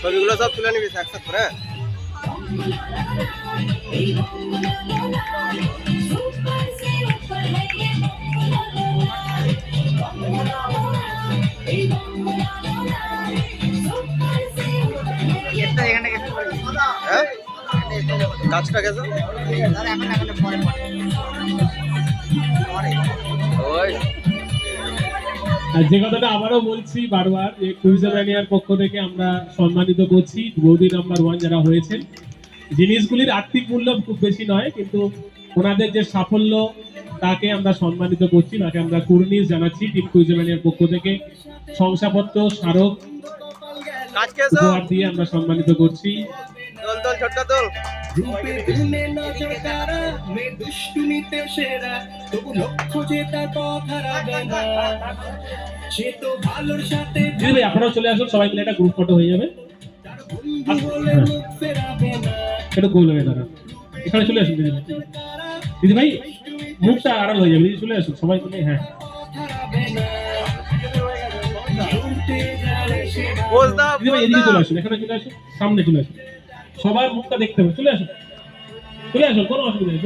ছবিগুলো সব তুলে নিবি একসাথে করে? হ্যাঁ? কাজটা গেছে? ওই আর যে কথাটা আবারও বলছি বারবার যে কুইজোম্যানিয়ার পক্ষ থেকে আমরা সম্মানিত করছি বৌদি নাম্বার ওয়ান যারা হয়েছেন। জিনিসগুলির আর্থিক মূল্য খুব বেশি নয় কিন্তু ওনাদের যে সাফল্য তাকে আমরা সম্মানিত করছি তাকে আমরা কুর্নিশ জানাচ্ছি টিম কুইজোম্যানিয়ার পক্ষ থেকে। শংসাপত্র স্মারক উপহার দিয়ে আমরা সম্মানিত করছি। দোল দোল ছোটকা দোল। রূপে গুণে নজর কারা মে দুষ্টুমিতে সেরা। তবু লক্ষ্য যে তার পথ হারাবে না। দিদি ভাই আপনারাও চলে আসুন সবাই মিলে একটা গ্রুপ ফটো হয়ে যাবে। না। এটা গোল হয়ে দাঁড়া এখানে চলে আসুন দিদি ভাই। দিদি ভাই মুখটা আড়াল হয়ে যাবে দিদি চলে আসুন সবাই মিলে হ্যাঁ। দিদি ভাই এদিকে চলে আসুন এখানে চলে আসুন সামনে চলে আসুন। সবার মুখটা দেখতে হবে চলে আসুন। চলে আসুন কোনো অসুবিধা নেই